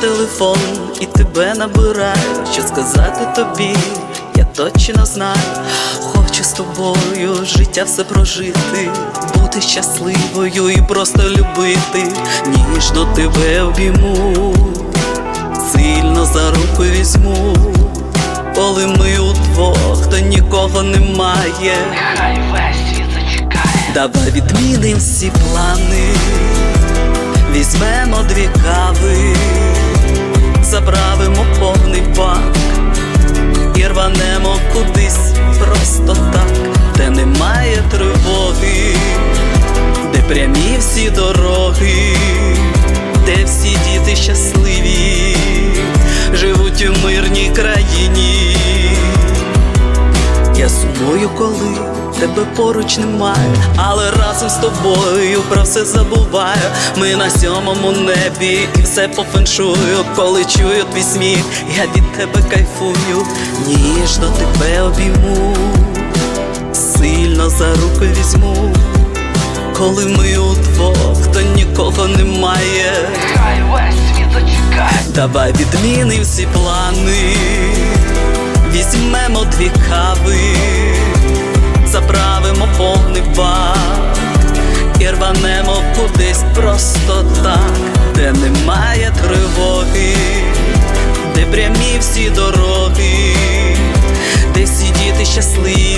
Телефон і тебе набираю, що сказати тобі, я точно знаю, хочу з тобою життя все прожити, бути щасливою і просто любити, ніжно тебе обійму, сильно за руку візьму, коли ми удвох, то нікого немає. Хай весь світ зачекає. Давай відміним всі плани, візьмемо дві кави, у мирній країні. Я сумую, коли тебе поруч немає, але разом з тобою про все забуваю. Ми на сьомому небі і все по феншую, коли чую твій сміх, я від тебе кайфую, ніжно тебе обійму, сильно за руку візьму. Коли ми удвох, то нікого немає. Хай весь. Давай відміним всі плани, візьмемо дві кави, заправимо повний бак. І рванемо кудись просто так, де немає тривоги, де прямі всі дороги, де всі діти щасливі